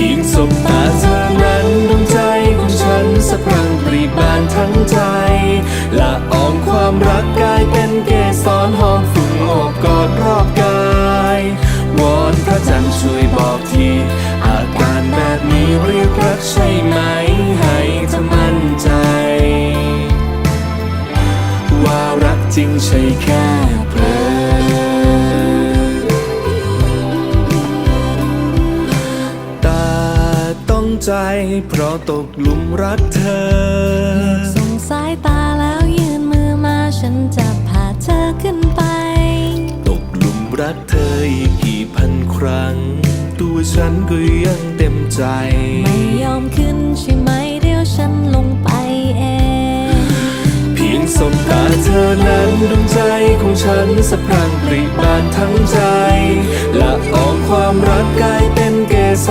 พียงสบตาเธอนั้นดวงใจของฉันสะพรังปรีบานทั้งใจละอองความรักกลายเป็นเกสรหอมฝุ่นโอบกอดรอบกายวอนพระจันทร์ช่วยบอกทีอาการแบบนี้เรียกรักใช่ไหม ให้เธอมั่นใจ ว่ารักจริงใช่แค่ ใจ เพราะตกหลุมรักเธอส่งสายตาแล้วยื่นมือมาฉันจะพาเธอขึ้นไป ตกหลุมรักเธออีกกี่พันครั้ง ตัวฉันก็ยังเต็มใจ ไม่ยอมขึ้นใช่ไหมเดี๋ยวฉันลงไปเอง เพียงสบตาเธอนั้นดวงใจของฉันสะพรังปริบานทั้งใจ ละอองความรักกลายเป็นเก